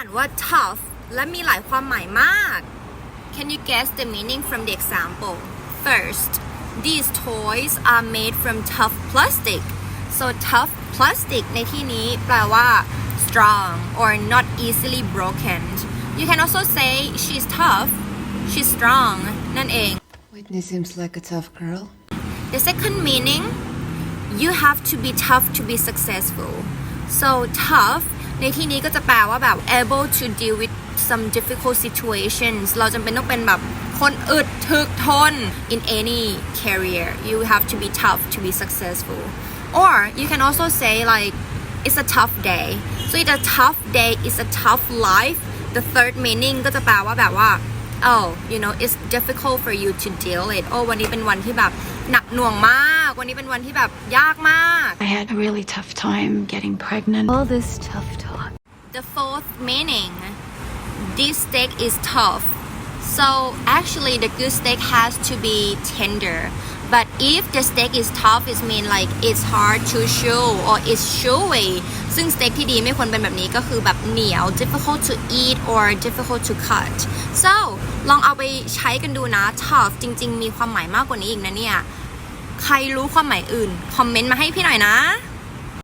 านว่า tough และมีหลายความหมายมาก Can you guess the meaning from the example? First, these toys are made from tough plastic. So tough plastic ในที่นี้แปลว่า strong or not easily broken. You can also say she's tough, she's strong นั่นเอง Whitney seems like a tough girl. The second meaning you have to be tough to be successful so tough ในที่นี้ก็จะแปลว่าแบบ able to deal with some difficult situations เราจำเป็นต้องเป็นแบบคนอึดถึกทน in any career you have to be tough to be successful or you can also say like it's a tough day so it's a tough day it's a tough life the third meaning ก็จะแปลว่าแบบว่า oh you know it's difficult for you to deal it โอ้วันนี้เป็นวันที่แบบหนักหน่วงมาก วันนี้เป็นวันที่แบบยากมาก I had a really tough time getting pregnant. All this tough talk. The fourth meaning this steak is tough so actually the good steak has to be tender but if the steak is tough it mean like it's hard to chew or it's chewy ซึ่งสเต็กที่ดีไม่ควรเป็นแบบนี้ก็คือแบบเหนียว difficult to eat or difficult to cut so ลองเอาไปใช้กันดูนะ tough จริง ๆ มีความหมายมากกว่านี้อีกนะเนี่ย ใครรู้ความหมายอื่น คอมเมนต์มาให้พี่หน่อยนะ